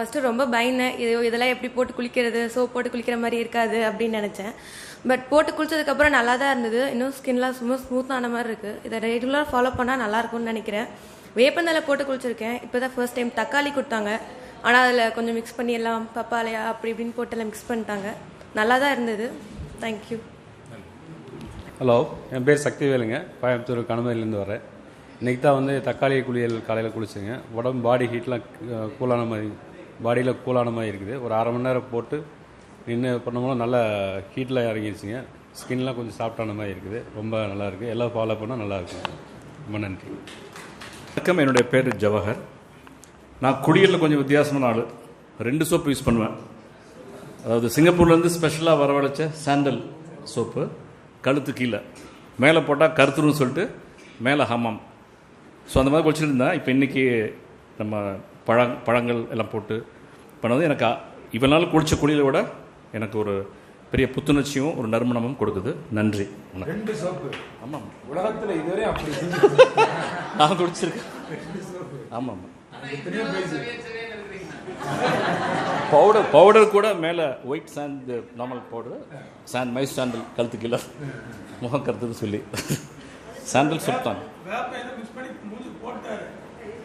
First ரொம்ப பயந்தேன். இது இதெல்லாம் எப்படி போட்டு குளிக்கிறது? சோப் போட்டு குளிக்கிற மாதிரி இருக்காது அப்படின்னு நினச்சேன். பட் போட்டு குளிச்சதுக்கப்புறம் நல்லா தான் இருந்தது. இன்னும் ஸ்கின்லாம் சும்மா ஸ்மூத்தான மாதிரி இருக்குது இதை ரெகுலராக ஃபாலோ பண்ணால் நல்லா இருக்கும்னு நினைக்கிறேன். வேப்பந்தலை போட்டு குளிச்சிருக்கேன். இப்போ தான் ஃபர்ஸ்ட் டைம் தக்காளி கொடுத்தாங்க. ஆனால் அதில் கொஞ்சம் மிக்ஸ் பண்ணி எல்லாம் பப்பாலையா அப்படி இப்படின்னு போட்டு எல்லாம் மிக்ஸ் பண்ணிட்டாங்க. நல்லா தான் இருந்தது. தேங்க்யூ ஹலோ என் பேர் சக்திவேலுங்க. கோயம்புத்தூர் கணமதிலேருந்து வரேன். இன்றைக்கி தான் வந்து தக்காளி குளியல் காலையில் குளிச்சுங்க. உடம்பு பாடி ஹீட்லாம் கூலான மாதிரி பாடியில் கூலான மாதிரி இருக்குது. ஒரு அரை மணி நேரம் போட்டு நின்று பண்ணும்போது நல்ல ஹீட்டில் இறங்கிருச்சுங்க. ஸ்கின்லாம் கொஞ்சம் சாஃப்டான மாதிரி இருக்குது. ரொம்ப நல்லாயிருக்கு எல்லாம் ஃபாலோ பண்ணால் நல்லாயிருக்கும் ரொம்ப நன்றி. வணக்கம். என்னுடைய பேர் ஜவஹர். நான் குடியலில் கொஞ்சம் வித்தியாசமான ஆள். ரெண்டு சோப்பு யூஸ் பண்ணுவேன். அதாவது சிங்கப்பூர்லேருந்து ஸ்பெஷலாக வரவழைச்ச சாண்டல் சோப்பு கழுத்து கீழே. மேலே போட்டால் கருத்துருன்னு சொல்லிட்டு மேலே ஹமாம். ஸோ அந்த மாதிரி குளிச்சுட்டு இருந்தேன். இப்போ இன்றைக்கி நம்ம பழங் பழங்கள் எல்லாம் போட்டு பண்ணது எனக்கு இவ்வளவு நாள் குளிச்ச குளியலை விட எனக்கு ஒரு பெரிய புத்துணர்ச்சியும் ஒரு நறுமணமும் கொடுக்குது. நன்றி. ரெண்டு சோப்பு. ஆமாம் உலகத்துல இதுவரை அப்படி நான் குடிச்சிருக்கேன். ஆமாம் ஆமாம் பவுடர் பவுடர் கூட மேலே white sand normal powder sand my sandal கழுத்து கீழே. முகம் கருத்துன்னு சொல்லி. சாண்டல் சுட்டாங்க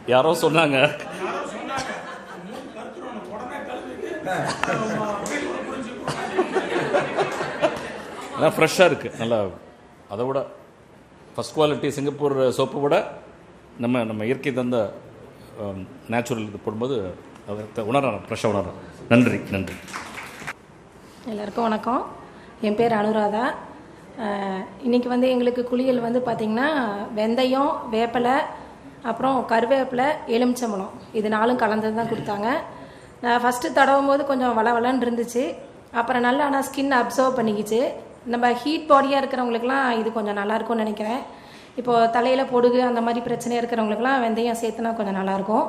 யாரோ சொன்னாங்க. ஆனால் ஃப்ரெஷ்ஷாக இருக்குது நல்லா அதை விட ஃபஸ்ட் குவாலிட்டி சிங்கப்பூர் சோப்பை விட நம்ம நம்ம இயற்கை தந்த um, நேச்சுரல் இது போடும்போது அதை உணர்றேன் ஃப்ரெஷ்ஷாக உணர்றேன் நன்றி நன்றி. எல்லாருக்கும் வணக்கம். என் பேர் அனுராதா. இன்றைக்கி வந்து எங்களுக்கு குளியல் வந்து பார்த்திங்கன்னா வெந்தயம் வேப்பிலை அப்புறம் கருவேப்பிலை எலுமிச்சம்பழம். இது நாலும் கலந்து தான் கொடுத்தாங்க. நான் ஃபஸ்ட்டு தடவும் போது கொஞ்சம் வளவலன்னு இருந்துச்சு. அப்புறம் நல்லா ஆனால் ஸ்கின் அப்சர்வ் பண்ணிக்கிச்சு. நம்ம ஹீட் பாடியாக இருக்கிறவங்களுக்குலாம் இது கொஞ்சம் நல்லாயிருக்கும்னு நினைக்கிறேன். இப்போது தலையில் பொடுகு அந்த மாதிரி பிரச்சனையாக இருக்கிறவங்களுக்குலாம் வெந்தயம் சேர்த்துனா கொஞ்சம் நல்லாயிருக்கும்.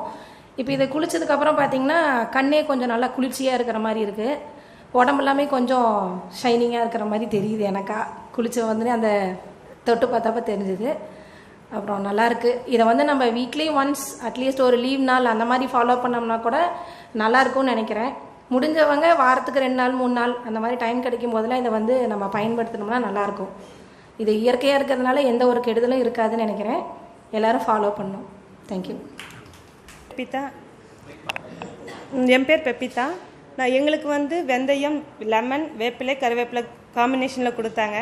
இப்போ இதை குளிச்சதுக்கப்புறம் பார்த்தீங்கன்னா கண்ணே கொஞ்சம் நல்லா குளிர்ச்சியாக இருக்கிற மாதிரி இருக்குது உடம்பு எல்லாமே கொஞ்சம் ஷைனிங்காக இருக்கிற மாதிரி தெரியுது எனக்கா. குளிச்ச வந்து அந்த தொட்டு பார்த்தப்ப தெரிஞ்சுது. அப்புறம் நல்லாயிருக்கு இதை வந்து நம்ம வீக்லி ஒன்ஸ் அட்லீஸ்ட் ஒரு லீவ் நாள் அந்த மாதிரி ஃபாலோ பண்ணோம்னா கூட நல்லாயிருக்கும்னு நினைக்கிறேன். முடிஞ்சவங்க வாரத்துக்கு ரெண்டு நாள் மூணு நாள் அந்த மாதிரி டைம் கிடைக்கும் போதெல்லாம் இதை வந்து நம்ம பயன்படுத்தினோம்னா நல்லாயிருக்கும் இது இயற்கையாக இருக்கிறதுனால எந்த ஒரு கெடுதலும் இருக்காதுன்னு நினைக்கிறேன். எல்லோரும் ஃபாலோ பண்ணும் தேங்க்யூ பெப்பிதா? என் பேர் பெப்பிதா. நான் எங்களுக்கு வந்து வெந்தயம் லெமன் வேப்பிலை கருவேப்பிலை காம்பினேஷனில் கொடுத்தாங்க.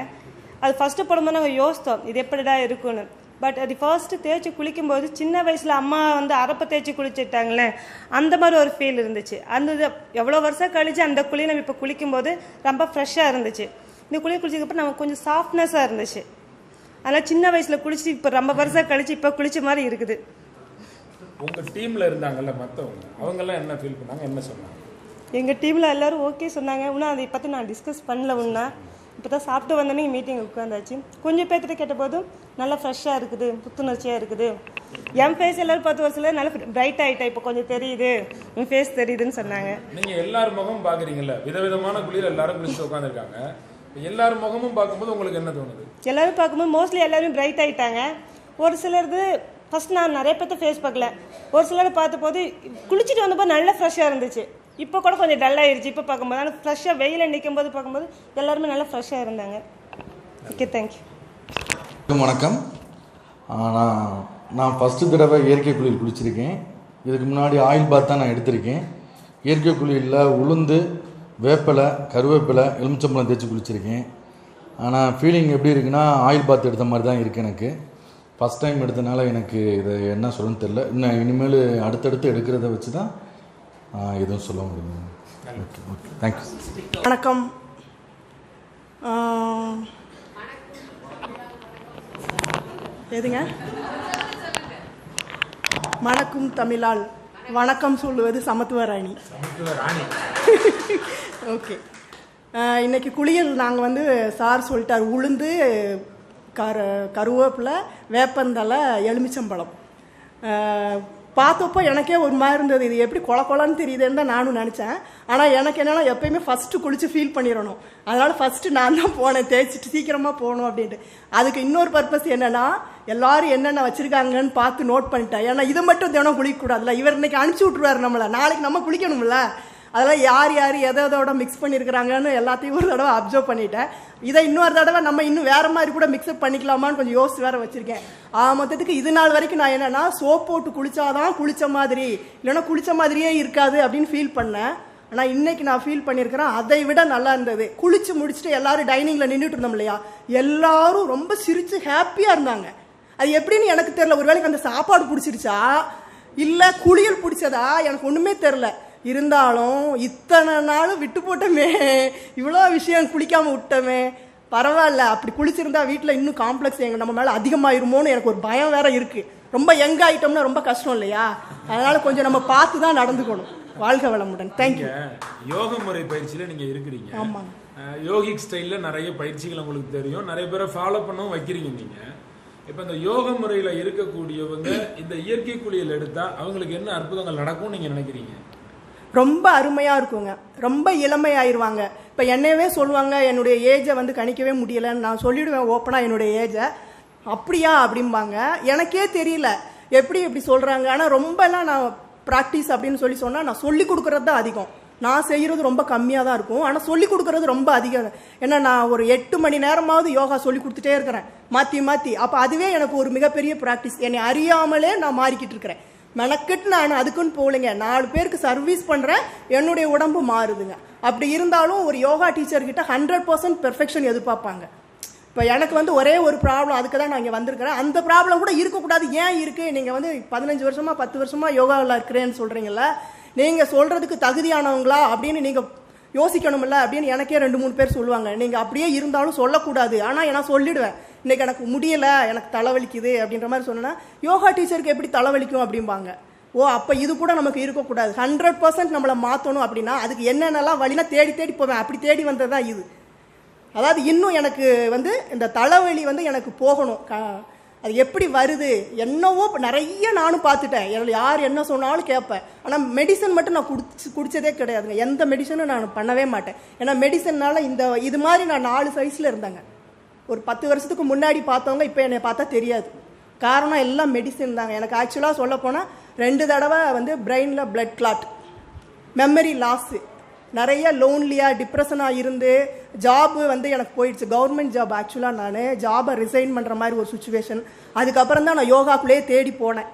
அது ஃபஸ்ட்டு போடும்போது நாங்கள் யோசித்தோம் இது எப்படிடா இருக்குன்னு பட் அது ஃபர்ஸ்ட்டு தேய்ச்சி குளிக்கும்போது சின்ன வயசில் அம்மா வந்து அரப்பை தேய்ச்சி குளிச்சிட்டாங்களே அந்த மாதிரி ஒரு ஃபீல் இருந்துச்சு. அந்த இது எவ்வளோ வருஷம் கழிச்சு அந்த குழி நம்ம இப்போ குளிக்கும்போது ரொம்ப ஃப்ரெஷ்ஷாக இருந்துச்சு. இந்த குழி குளிச்சதுக்கப்புறம் நமக்கு கொஞ்சம் சாஃப்ட்னஸாக இருந்துச்சு. அதனால் சின்ன வயசில் குளிச்சு இப்போ ரொம்ப வருஷம் கழிச்சு இப்போ குளிச்ச மாதிரி இருக்குது. உங்க டீம்ல இருந்தாங்கல்ல மத்தவங்க அவங்க எல்லாம் என்ன ஃபீல் பண்ணாங்க என்ன சொன்னாங்க? எங்கள் டீமில் எல்லாரும் ஓகே சொன்னாங்க. இன்னும் அதை பற்றி நான் டிஸ்கஸ் பண்ணல உன்னா. இப்போ தான் சாப்பிட்டு வந்தோன்னே மீட்டிங் உட்காந்தாச்சு. கொஞ்சம் பேர்த்திட்ட கேட்டபோதும் நல்லா ஃப்ரெஷ்ஷாக இருக்குது புத்துணர்ச்சியாக இருக்குது. என் ஃபேஸ் எல்லாரும் பத்து வருஷத்துல நல்லா பிரைட் ஆகிட்டா இப்போ கொஞ்சம் தெரியுது. உன் ஃபேஸ் தெரியுதுன்னு சொன்னாங்க. நீங்க எல்லார் முகமும் பாக்குறீங்கல்ல விதவிதமான குளியல் எல்லாரும் குளிச்சு உட்காந்துருக்காங்க எல்லார் முகமும் பார்க்கும்போது உங்களுக்கு என்ன தோணுது? எல்லாரும் பார்க்கும்போது மோஸ்ட்லி எல்லாருமே பிரைட் ஆகிட்டாங்க ஒரு சிலருது ஃபர்ஸ்ட் நான் நிறைய பேர்த்த ஃபேஸ் பார்க்கல. ஒரு சிலர் பார்த்தபோது குளிச்சுட்டு வந்தப்போ நல்லா ஃப்ரெஷ்ஷாக இருந்துச்சு. இப்போ கூட கொஞ்சம் டல்லாகிடுச்சு இப்போ பார்க்கும்போது. ஆனால் ஃப்ரெஷ்ஷாக வெயிலில் நிற்கும் போது பார்க்கும்போது எல்லாருமே நல்லா ஃப்ரெஷ்ஷாக இருந்தாங்க. ஓகே தேங்க்யூ வணக்கம், வணக்கம். நான் நான் ஃபஸ்ட்டு தடவை இயற்கை குளியல் குளிச்சிருக்கேன். இதுக்கு முன்னாடி ஆயில் பாத் தான் நான் எடுத்திருக்கேன். இயற்கை குளியலில் உளுந்து வேப்பிலை கருவேப்பிலை எலுமிச்சம்பழம் தேய்ச்சி குளிச்சிருக்கேன். ஆனால் ஃபீலிங் எப்படி இருக்குன்னா ஆயில் பாத் எடுத்த மாதிரி தான் இருக்குது எனக்கு. ஃபஸ்ட் டைம் எடுத்தனால எனக்கு இதை என்ன சொல்லணும்னு தெரில இன்னும் இனிமேல் அடுத்தடுத்து எடுக்கிறத வச்சு தான் எதுவும் சொல்ல முடியும் ஓகே ஓகே தேங்க்யூ வணக்கம். எதுங்க? மணக்கும் தமிழால் வணக்கம் சொல்லுவது சமத்துவராணி ராணி. ஓகே இன்னைக்கு குளியல் நாங்கள் வந்து சார் சொல்லிட்டார். உளுந்து கரு கருவேப்பிலை வேப்பந்தலை எலுமிச்சம்பழம். பார்த்தப்போ எனக்கே ஒரு மாதிரி இருந்தது. இது எப்படி கொல கொலன்னு தெரியுதுன்னு தான் நானும் நினச்சேன். ஆனால் எனக்கு என்னென்னா எப்பயுமே ஃபஸ்ட்டு குளிச்சு ஃபீல் பண்ணிடணும். அதனால் ஃபஸ்ட்டு நான் தான் போனேன். தேய்ச்சிட்டு சீக்கிரமாக போகணும் அப்படின்ட்டு. அதுக்கு இன்னொரு பர்பஸ் என்னென்னா எல்லாரும் என்னென்ன வச்சுருக்காங்கன்னு பார்த்து நோட் பண்ணிட்டேன். ஏன்னா இதை மட்டும் தினம் குளிக்கக்கூடாதுல்ல. இவர் இன்னைக்கு அனுப்பிச்சி விட்ருவாரு நம்மளை. நாளைக்கு நம்ம குளிக்கணும்ல. அதெல்லாம் யார் யார் எதை எதோட மிக்ஸ் பண்ணியிருக்கிறாங்கன்னு எல்லாத்தையும் ஒரு தடவை அப்சர்வ் பண்ணிட்டேன். இதை இன்னொரு தடவை நம்ம இன்னும் வேற மாதிரி கூட மிக்ஸ்அப் பண்ணிக்கலாமான்னு கொஞ்சம் யோசிச்சு வேற வச்சிருக்கேன். ஆ மொத்தத்துக்கு இது நாள் வரைக்கும் நான் என்னன்னா சோப் போட்டு குளிச்சாதான் குளிச்ச மாதிரி இல்லைன்னா குளிச்ச மாதிரியே இருக்காது அப்படின்னு ஃபீல் பண்ணேன். ஆனால் இன்றைக்கி நான் ஃபீல் பண்ணியிருக்கிறேன் அதை விட நல்லா இருந்தது. குளிச்சு முடிச்சுட்டு எல்லோரும் டைனிங்கில் நின்றுட்டு இருந்தோம் இல்லையா? எல்லோரும் ரொம்ப சிரித்து ஹாப்பியாக இருந்தாங்க. அது எப்படின்னு எனக்கு தெரில ஒரு வேளைக்கு அந்த சாப்பாடு பிடிச்சிருச்சா? இல்லை குளியல் பிடிச்சதா? எனக்கு ஒன்றுமே தெரில இருந்தாலும் இத்தனை நாள் விட்டு போட்டோமே இவ்வளோ விஷயம் குளிக்காம விட்டோமே பரவாயில்ல அப்படி குளிச்சிருந்தா வீட்டில் இன்னும் காம்ப்ளெக்ஸ் எங்க நம்ம மேலே அதிகமாயிருமோன்னு எனக்கு ஒரு பயம் வேற இருக்கு. ரொம்ப யங் ஆயிட்டோம்னா ரொம்ப கஷ்டம் இல்லையா? அதனால கொஞ்சம் நம்ம பார்த்து தான் நடந்துக்கணும். வாழ்க வளமுடன். தேங்க்யூ யோக முறை பயிற்சியில நீங்க இருக்கிறீங்க. அஹ், யோகிக் ஸ்டைல்ல நிறைய பயிற்சிகள் உங்களுக்கு தெரியும். நிறைய பேரை ஃபாலோ பண்ணவும் வைக்கிறீங்க நீங்க. இப்ப இந்த யோக முறையில இருக்கக்கூடியவங்க இந்த இயற்கை குளியல் எடுத்தா அவங்களுக்கு என்ன அற்புதங்கள் நடக்கும் நீங்க நினைக்கிறீங்க? ரொம்ப அருமையாக இருக்குங்க. ரொம்ப இளமையாயிருவாங்க. இப்போ என்னையவே சொல்லுவாங்க என்னுடைய ஏஜை வந்து கணிக்கவே முடியலைன்னு நான் சொல்லிடுவேன் ஓப்பனாக என்னுடைய ஏஜை அப்படியா? அப்படிம்பாங்க. எனக்கே தெரியல. எப்படி இப்படி சொல்கிறாங்க ஆனால் ரொம்பலாம் நான் ப்ராக்டிஸ் அப்படின்னு சொல்லி சொன்னால் நான் சொல்லி கொடுக்குறது தான் அதிகம். நான் செய்கிறது ரொம்ப கம்மியாக தான் இருக்கும். ஆனால் சொல்லி கொடுக்கறது ரொம்ப அதிகம். ஏன்னா நான் ஒரு எட்டு மணி நேரமாவது யோகா சொல்லி கொடுத்துட்டே இருக்கிறேன். மாற்றி மாற்றி அப்போ அதுவே எனக்கு ஒரு மிகப்பெரிய ப்ராக்டிஸ் என்னை அறியாமலே நான் மாறிக்கிட்டு இருக்கிறேன். மெனக்கெட்டு நான் அதுக்குன்னு போகலைங்க. நாலு பேருக்கு சர்வீஸ் பண்ணுறேன் என்னுடைய உடம்பு மாறுதுங்க. அப்படி இருந்தாலும் ஒரு யோகா டீச்சர்கிட்ட ஹண்ட்ரட் பர்சன்ட் பெர்ஃபெக்ஷன் எதிர்பார்ப்பாங்க. இப்போ எனக்கு வந்து ஒரே ஒரு ப்ராப்ளம் அதுக்கு தான் நான் இங்கே வந்திருக்கிறேன். அந்த ப்ராப்ளம் கூட இருக்கக்கூடாது. ஏன் இருக்குது நீங்கள் வந்து பதினஞ்சு வருஷமாக பத்து வருஷமாக யோகாவில் இருக்கிறேன்னு சொல்கிறீங்களா நீங்கள் சொல்கிறதுக்கு தகுதியானவங்களா அப்படின்னு நீங்கள் யோசிக்கணும்ல அப்படின்னு எனக்கே ரெண்டு மூணு பேர் சொல்லுவாங்க. நீங்கள் அப்படியே இருந்தாலும் சொல்லக்கூடாது. ஆனால் நான் சொல்லிடுவேன். இன்னைக்கு எனக்கு முடியலை எனக்கு தலைவலிக்குது அப்படின்ற மாதிரி சொன்னேன்னா யோகா டீச்சருக்கு எப்படி தலைவலிக்கும்? அப்படிம்பாங்க. ஓ அப்போ இது கூட நமக்கு இருக்கக்கூடாது. ஹண்ட்ரட் பர்சன்ட் நம்மளை மாற்றணும் அப்படின்னா அதுக்கு என்னென்னலாம் வழினா தேடி தேடி போவேன். அப்படி தேடி வந்தது தான் இது. அதாவது இன்னும் எனக்கு வந்து இந்த தலைவலி வந்து எனக்கு போகணும். க- அது எப்படி வருது? என்னவோ நிறைய நானும் பார்த்துட்டேன். என்னை யார் என்ன சொன்னாலும் கேட்பேன். ஆனால் மெடிசன் மட்டும் நான் குடிச்சு குடித்ததே கிடையாதுங்க. எந்த மெடிசனும் நான் பண்ணவே மாட்டேன். ஏன்னா மெடிசன்னால இந்த இது மாதிரி நான் நாலு சைஸில் இருந்தேங்க. ஒரு பத்து வருஷத்துக்கு முன்னாடி பார்த்தவங்க இப்போ என்னை பார்த்தா தெரியாது. காரணம் எல்லாம் மெடிசன் தாங்க. எனக்கு ஆக்சுவலாக சொல்ல போனால் ரெண்டு தடவை வந்து பிரெயினில் பிளட் கிளாட் மெமரி லாஸு நிறைய லோன்லியாக டிப்ரெஷனாக இருந்து ஜாபு வந்து எனக்கு போயிடுச்சு. கவர்மெண்ட் ஜாப் ஆக்சுவலாக நான் ஜாபை ரிசைன் பண்ணுற மாதிரி ஒரு சுச்சுவேஷன் அதுக்கப்புறம் தான் நான் யோகாக்குள்ளேயே தேடி போனேன்.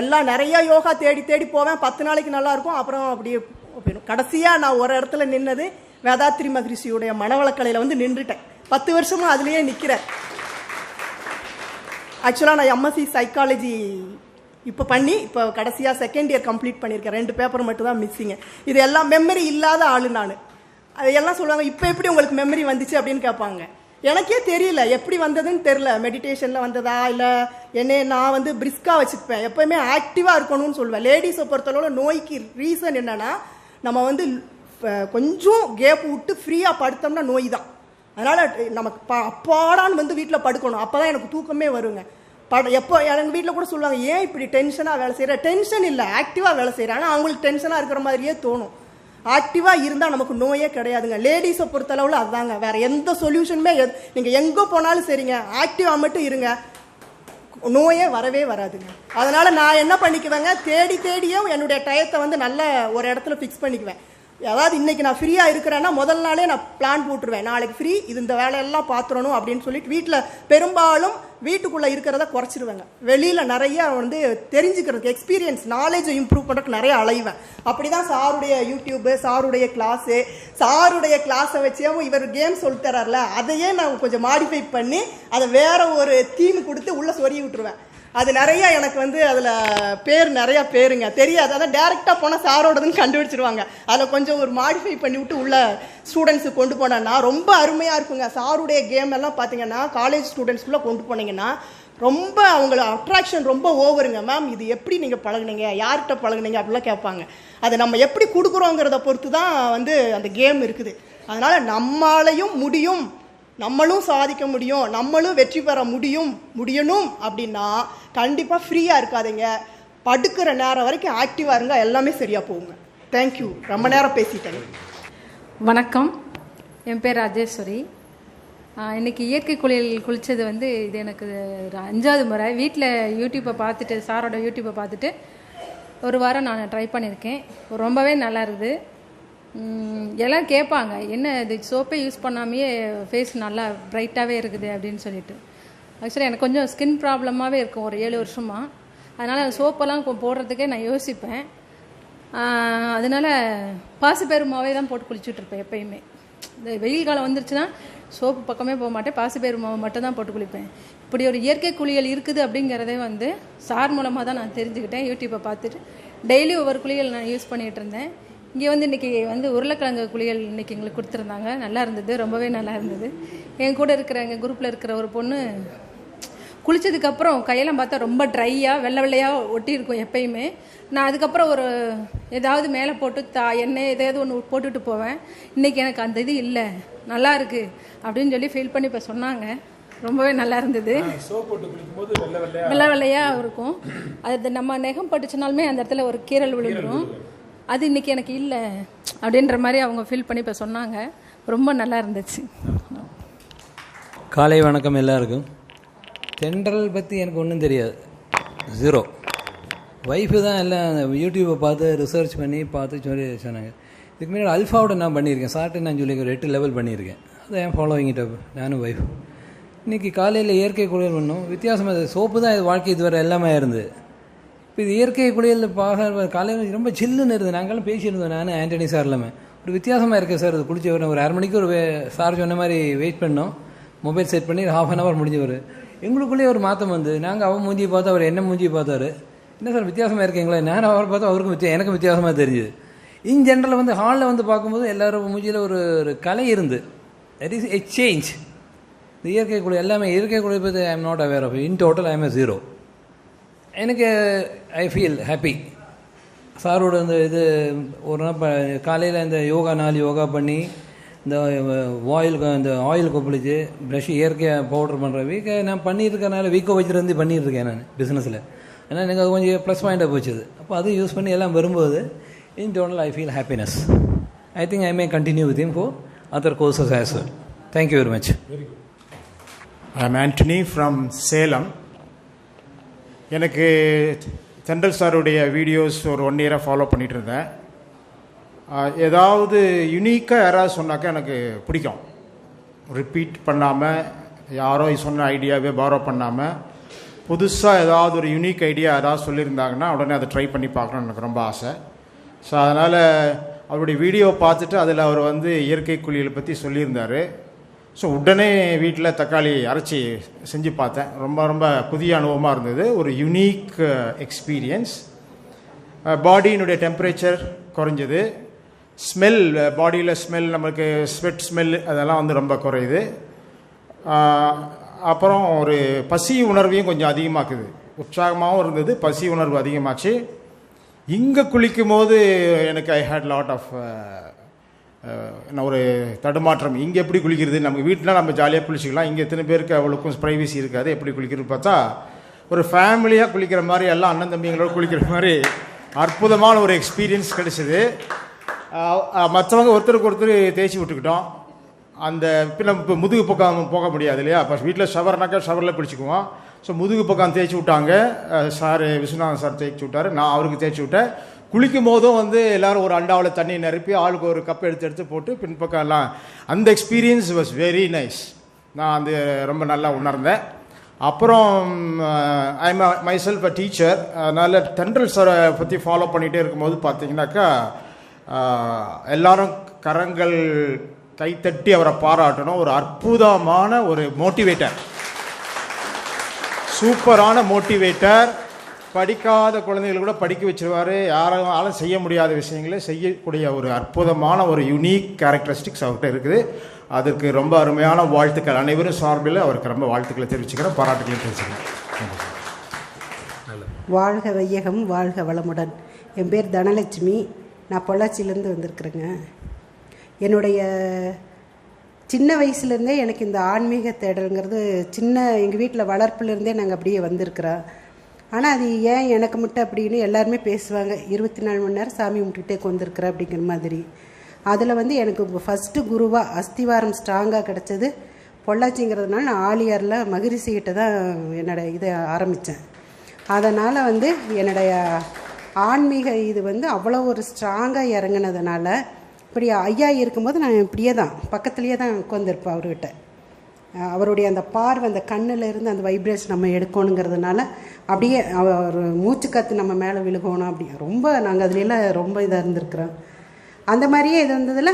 எல்லாம் நிறைய யோகா தேடி தேடி போவேன். பத்து நாளைக்கு நல்லா இருக்கும். அப்புறம் அப்படியே போயிடும். கடைசியாக நான் ஒரு இடத்துல நின்னது வேதாத்ரி மகரிஷியுடைய மனவளக்கலையில் வந்து நின்றுட்டேன். பத்து வருஷமாக அதுலேயே நிற்கிறேன் ஆக்சுவலாக நான் எம்எஸ்சி சைக்காலஜி இப்போ பண்ணி இப்போ கடைசியாக செகண்ட் இயர் கம்ப்ளீட் பண்ணியிருக்கேன் ரெண்டு பேப்பர் மட்டும் தான் மிஸ்ஸிங்க இது எல்லாம் மெமரி இல்லாத ஆளு நான். அதையெல்லாம் எல்லாம் சொல்லுவாங்க இப்போ எப்படி உங்களுக்கு மெமரி வந்துச்சு அப்படின்னு கேட்பாங்க. எனக்கே தெரியல எப்படி வந்ததுன்னு தெரில மெடிடேஷனில் வந்ததா இல்லை என்ன நான் வந்து பிரிஸ்காக வச்சுப்பேன். எப்போயுமே ஆக்டிவாக இருக்கணும்னு சொல்லுவேன். லேடிஸை பொறுத்தளவில் நோய்க்கு ரீசன் என்னென்னா நம்ம வந்து கொஞ்சம் கேப் விட்டு ஃப்ரீயாக படுத்தோம்னா நோய் தான். அதனால் நமக்கு ப அப்பாடான்னு வந்து வீட்டில் படுக்கணும். அப்போ தான் எனக்கு தூக்கமே வருங்க. படம் எப்போ எங்கள் வீட்டில் கூட சொல்லுவாங்க ஏன் இப்படி டென்ஷனாக வேலை செய்கிற டென்ஷன் இல்லை ஆக்டிவாக வேலை செய்கிறேன் ஆனால் அவங்களுக்கு டென்ஷனாக இருக்கிற மாதிரியே தோணும். ஆக்டிவாக இருந்தால் நமக்கு நோயே கிடையாதுங்க. லேடிஸை பொறுத்தளவில் அதுதாங்க வேறு எந்த சொல்யூஷனுமே நீங்கள் எங்கே போனாலும் சரிங்க. ஆக்டிவாக மட்டும் இருங்க. நோயே வரவே வராதுங்க. அதனால் நான் என்ன பண்ணிக்குவேங்க? தேடி தேடியும் என்னுடைய டயத்தை வந்து நல்ல ஒரு இடத்துல ஃபிக்ஸ் பண்ணிக்குவேன். அதாவது இன்னைக்கு நான் ஃப்ரீயாக இருக்கிறேன்னா முதல் நாளே நான் பிளான் போட்டுருவேன். நாளைக்கு ஃப்ரீ இது இந்த வேலையெல்லாம் பார்த்துடணும் அப்படின்னு சொல்லிட்டு வீட்டில் பெரும்பாலும் வீட்டுக்குள்ளே இருக்கிறத குறைச்சிருவேங்க. வெளியில் நிறைய வந்து தெரிஞ்சுக்கிறதுக்கு எக்ஸ்பீரியன்ஸ் நாலேஜை இம்ப்ரூவ் பண்ணுறதுக்கு நிறைய அலைவேன். அப்படி தான் சாருடைய யூடியூப்பு சாருடைய கிளாஸு சாருடைய கிளாஸை வச்சேவும் இவர் கேம் சொல்லித்தரார்ல அதையே நான் கொஞ்சம் மாடிஃபை பண்ணி அதை வேறு ஒரு தீம் கொடுத்து உள்ளே சொறி விட்டுருவேன். அது நிறைய எனக்கு வந்து அதில் பேர் நிறையா பேருங்க. தெரியாது. அதான் டேரெக்டாக போனால் சாரோடதுன்னு கண்டுபிடிச்சிருவாங்க. அதில் கொஞ்சம் ஒரு மாடிஃபை பண்ணி விட்டு உள்ள ஸ்டூடெண்ட்ஸுக்கு கொண்டு போனேன்னா ரொம்ப அருமையாக இருக்குங்க. சாருடைய கேம் எல்லாம் பார்த்தீங்கன்னா காலேஜ் ஸ்டூடெண்ட்ஸ்குள்ளே கொண்டு போனீங்கன்னா ரொம்ப அவங்கள அட்ராக்ஷன் ரொம்ப ஓவருங்க மேம் இது எப்படி நீங்கள் பழகுனீங்க? யார்கிட்ட பழகுனீங்க? அப்படிலாம் கேட்பாங்க. அதை நம்ம எப்படி கொடுக்குறோங்கிறத பொறுத்து தான் வந்து அந்த கேம் இருக்குது. அதனால் நம்மளாலையும் முடியும். நம்மளும் சாதிக்க முடியும் நம்மளும் வெற்றி பெற முடியும் முடியணும் அப்படின்னா கண்டிப்பாக ஃப்ரீயாக இருக்காதீங்க. படுக்கிற நேரம் வரைக்கும் ஆக்டிவாக இருங்க எல்லாமே சரியாக போகுங்க. தேங்க்யூ ரொம்ப நேரம் பேசிட்டேன். வணக்கம். என் பேர் ராஜேஸ்வரி. இன்றைக்கி இயற்கை குளியல் குளித்தது வந்து இது எனக்கு அஞ்சாவது முறை. வீட்டில் யூடியூப்பை பார்த்துட்டு சாரோட யூடியூப்பை பார்த்துட்டு ஒரு வாரம் நான் ட்ரை பண்ணியிருக்கேன். ரொம்பவே நல்லா இருக்குது. எல்லாம் கேட்பாங்க. என்ன இது சோப்பே யூஸ் பண்ணாமையே ஃபேஸ் நல்லா பிரைட்டாகவே இருக்குது அப்படின்னு சொல்லிட்டு. ஆக்சுவலாக எனக்கு கொஞ்சம் ஸ்கின் ப்ராப்ளமாகவே இருக்கும் ஒரு ஏழு வருஷமாக அதனால் சோப்பெல்லாம் போடுறதுக்கே நான் யோசிப்பேன். அதனால் அதனால பாசிப்பேருமாவே தான் போட்டு குளிச்சுட்ருப்பேன் எப்பயுமே. இந்த வெயில் காலம் வந்துருச்சுன்னா சோப்பு பக்கமே போக மாட்டேன் பாசிப்பேருமாவை மட்டும் தான் போட்டு குளிப்பேன். இப்படி ஒரு இயற்கை குளியல் இருக்குது அப்படிங்கிறதே வந்து சார் மூலமாக தான் நான் தெரிஞ்சுக்கிட்டேன் யூடியூப்பை பார்த்துட்டு. டெய்லி ஒவ்வொரு குளியல் நான் யூஸ் பண்ணிகிட்டு இருந்தேன். இங்கே வந்து இன்றைக்கி வந்து உருளைக்கிழங்கு குளியல் இன்றைக்கி எங்களுக்கு கொடுத்துருந்தாங்க. நல்லா இருந்தது ரொம்பவே நல்லா இருந்தது. என் கூட இருக்கிற எங்கள் குரூப்பில் இருக்கிற ஒரு பொண்ணு குளிச்சதுக்கு அப்புறம் கையெல்லாம் பார்த்தா ரொம்ப ட்ரையாக வெள்ளை வெள்ளையாக ஒட்டி இருக்கும் எப்பயுமே. நான் அதுக்கப்புறம் ஒரு ஏதாவது மேலே போட்டு தா எண்ணெய் ஏதாவது ஒன்று போட்டுட்டு போவேன். இன்னைக்கு எனக்கு அந்த இது இல்லை நல்லா இருக்கு அப்படின்னு சொல்லி ஃபீல் பண்ணி இப்போ சொன்னாங்க. ரொம்பவே நல்லா இருந்தது. வெள்ளை வெள்ளையாக இருக்கும். அது நம்ம நெகம் பட்டுச்சுனாலுமே அந்த இடத்துல ஒரு கீரல் விழுந்துடும் அது இன்னைக்கு எனக்கு இல்லை அப்படின்ற மாதிரி அவங்க ஃபீல் பண்ணி இப்போ சொன்னாங்க. ரொம்ப நல்லா இருந்துச்சு. காலை வணக்கம் எல்லாருக்கும். தென்றல் பற்றி எனக்கு ஒன்றும் தெரியாது. ஜீரோ ஒய்ஃபு தான் எல்லாம் யூடியூப்பை பார்த்து ரிசர்ச் பண்ணி பார்த்து சொல்லி சொன்னாங்க. இதுக்கு முன்னாடி அல்ஃபாவோட நான் பண்ணியிருக்கேன். சார்ட்டு நான் சொல்லி ஒரு எட்டு லெவல் பண்ணியிருக்கேன். அதை ஏன் ஃபாலோ இட் நானும் ஒய்ஃப் இன்றைக்கி காலையில் இயற்கை குளியல் பண்ணோம். வித்தியாசமாக சோப்பு தான் இது வாழ்க்கை இதுவரை எல்லாமே இருந்தது. இப்போ இது இயற்கை குளியல் பார்க்க காலையில் ரொம்ப சில்லுன்னு இருந்தது நாங்களும் பேசியிருந்தோம் நான் ஆண்டனி சார் எல்லாமே. ஒரு வித்தியாசமாக இருக்குது சார் அது குளிச்ச ஒரு ஒரு அரை மணிக்கு ஒரு சார் சொன்ன மாதிரி வெயிட் பண்ணோம். மொபைல் செட் பண்ணி ஹாஃப் அன் ஹவர் முடிஞ்சவர். எங்களுக்குள்ளேயே ஒரு மாற்றம் வந்து நாங்கள் அவன் மூஞ்சியை பார்த்தா அவர் என்ன மூஞ்சியை பார்த்தாரு. என்ன சார் வித்தியாசமாக இருக்கீங்களா? நான் அவர் பார்த்தா அவருக்கும் வித்தியா எனக்கும் வித்தியாசமாக தெரிஞ்சுது. இன் ஜென்ரல் வந்து ஹாலில் வந்து பார்க்கும்போது எல்லோரும் மூஞ்சியில் ஒரு ஒரு கலை இருந்து. தட் இஸ் எ சேஞ்ச் இந்த இயற்கை குழு எல்லாமே இயற்கை குழு பற்றி I am not aware of in total I am zero எனக்கு ஐ ஃபீல் ஹாப்பி சாரோட இந்த இது ஒரு நாள் காலையில் இந்த யோகா நாலு யோகா பண்ணி இந்த ஆயில் இந்த ஆயில் கொப்பளிச்சு ப்ரஷ் இயற்கையாக பவுடர் பண்ணுற வீக்கை நான் பண்ணியிருக்கனால வீக்கோ வச்சுருந்து பண்ணியிருக்கேன் நான் பிஸ்னஸில் ஏன்னா எனக்கு அது கொஞ்சம் ப்ளஸ் பாயிண்டாக போச்சு அப்போ அது யூஸ் பண்ணி எல்லாம் வரும்போது in total I feel happiness I think I may continue with him for other courses as well thank you very much very ah Antony from Salem எனக்கு தென்றல் சாருடைய வீடியோஸ் ஒரு ஒன் இயராக ஃபாலோ பண்ணிகிட்டு இருந்தேன் ஏதாவது யுனிக்காக யாராவது சொன்னாக்கா எனக்கு பிடிக்கும். ரிப்பீட் பண்ணாமல் யாரோ சொன்ன ஐடியாவே பாரோ பண்ணாமல் புதுசாக ஏதாவது ஒரு யூனிக் ஐடியா யாராவது சொல்லியிருந்தாங்கன்னா உடனே அதை ட்ரை பண்ணி பார்க்கணும்னு எனக்கு ரொம்ப ஆசை. ஸோ அதனால் அவருடைய வீடியோ பார்த்துட்டு அதில் அவர் வந்து இயற்கை குளியலை பற்றி சொல்லியிருந்தார். ஸோ உடனே வீட்டில் தக்காளி அரைச்சி செஞ்சு பார்த்தேன். ரொம்ப ரொம்ப புதிய அனுபவமாக இருந்தது. ஒரு யுனீக் எக்ஸ்பீரியன்ஸ் பாடியினுடைய டெம்பரேச்சர் குறைஞ்சது. ஸ்மெல் பாடியில் ஸ்மெல் நம்மளுக்கு ஸ்வெட் ஸ்மெல் அதெல்லாம் வந்து ரொம்ப குறையுது. Uh, அப்புறம் ஒரு பசி உணர்வையும் கொஞ்சம் அதிகமாக்குது. உற்சாகமாகவும் இருந்தது. பசி உணர்வு அதிகமாச்சு. இங்கே குளிக்கும் போது எனக்கு ஐ ஹேட் லாட் ஆஃப் ஒரு தடுமாற்றம். இங்கே எப்படி குளிக்கிறது? நம்ம வீட்டில் நம்ம ஜாலியாக குளிச்சிக்கலாம். இங்கே எத்தனை பேருக்கு அவ்வளோக்கும் ப்ரைவசி இருக்காது. எப்படி குளிக்கிறது பார்த்தா ஒரு ஃபேமிலியாக குளிக்கிற மாதிரி எல்லாம் அண்ணன் தம்பிங்களோட குளிக்கிற மாதிரி அற்புதமான ஒரு எக்ஸ்பீரியன்ஸ் கிடைச்சிது. மற்றவங்க ஒருத்தருக்கு ஒருத்தர் தேய்ச்சி விட்டுக்கிட்டோம். அந்த இப்போ நம்ம இப்போ முதுகு பக்கம் போக முடியாது இல்லையா? அப்போ வீட்டில் ஷவர்னாக்கா ஷவரில் குளிச்சுக்குவோம். ஸோ முதுகு பக்கம் தேய்ச்சி விட்டாங்க. சார் விஸ்வநாதன் சார் தேய்ச்சி விட்டார். நான் அவருக்கு தேய்ச்சி விட்டேன். குளிக்கும் போதும் வந்து எல்லாரும் ஒரு அண்டாவில் தண்ணி நிரப்பி ஆளுக்கு ஒரு கப் எடுத்து எடுத்து போட்டு பின்பக்கம் எல்லாம் அந்த எக்ஸ்பீரியன்ஸ் வாஸ் வெரி நைஸ் நான் வந்து ரொம்ப நல்லா உணர்ந்தேன். அப்புறம் I myself a teacher அதனால் தென்றல் சாரை பற்றி ஃபாலோ பண்ணிகிட்டே இருக்கும்போது பார்த்தீங்கன்னாக்கா எல்லாரும் கரங்கள் கைத்தட்டி அவரை பாராட்டணும். ஒரு அற்புதமான ஒரு மோட்டிவேட்டர் சூப்பரான மோட்டிவேட்டர் படிக்காத குழந்தைகள் கூட படிக்க வச்சிருவாரு. யாராலும் செய்ய முடியாத விஷயங்களை செய்யக்கூடிய ஒரு அற்புதமான ஒரு யுனீக் கேரக்டரிஸ்டிக்ஸ் அவர்கிட்ட இருக்குது. அதற்கு ரொம்ப அருமையான வாழ்த்துக்கள் அனைவரும் சார்பில் அவருக்கு ரொம்ப வாழ்த்துக்களை தெரிவிச்சுக்கிறேன் பாராட்டுகளை தெரிவிச்சுக்கிறேன் வாழ்க வையகம் வாழ்க வளமுடன். என் பேர் தனலட்சுமி. நான் பொள்ளாச்சியிலேருந்து வந்திருக்கிறேங்க. என்னுடைய சின்ன வயசுலேருந்தே எனக்கு இந்த ஆன்மீக தேடல்ங்கிறது சின்ன எங்கள் வீட்டில் வளர்ப்புலேருந்தே நாங்கள் அப்படியே வந்திருக்கிறோம். ஆனால் அது ஏன் எனக்கு மட்டும் அப்படின்னு எல்லாருமே பேசுவாங்க. இருபத்தி நாலு மணி நேரம் சாமி கும்பிட்டுட்டே கொண்டிருக்கிற அப்படிங்கிற மாதிரி. அதில் வந்து எனக்கு ஃபஸ்ட்டு குருவாக அஸ்திவாரம் ஸ்ட்ராங்காக கிடச்சது. பொள்ளாச்சிங்கிறதுனால நான் ஆலியாரில் மகிரிஷிகிட்ட தான் என்னோட இதை ஆரம்பித்தேன் அதனால் வந்து என்னுடைய ஆன்மீக இது வந்து அவ்வளோ ஒரு ஸ்ட்ராங்காக இறங்குனதுனால இப்படி ஐயா இருக்கும்போது நான் இப்படியே தான் பக்கத்துலேயே தான் உட்காந்துருப்பேன் அவர்கிட்ட. அவருடைய அந்த பார்வை அந்த கண்ணில் இருந்து அந்த வைப்ரேஷன் நம்ம எடுக்கணுங்கிறதுனால அப்படியே அவர் மூச்சு காற்று நம்ம மேலே விழுகணும் அப்படி. ரொம்ப நாங்கள் அதுலெல்லாம் ரொம்ப இதாக இருந்திருக்கிறோம். அந்த மாதிரியே இது வந்ததில்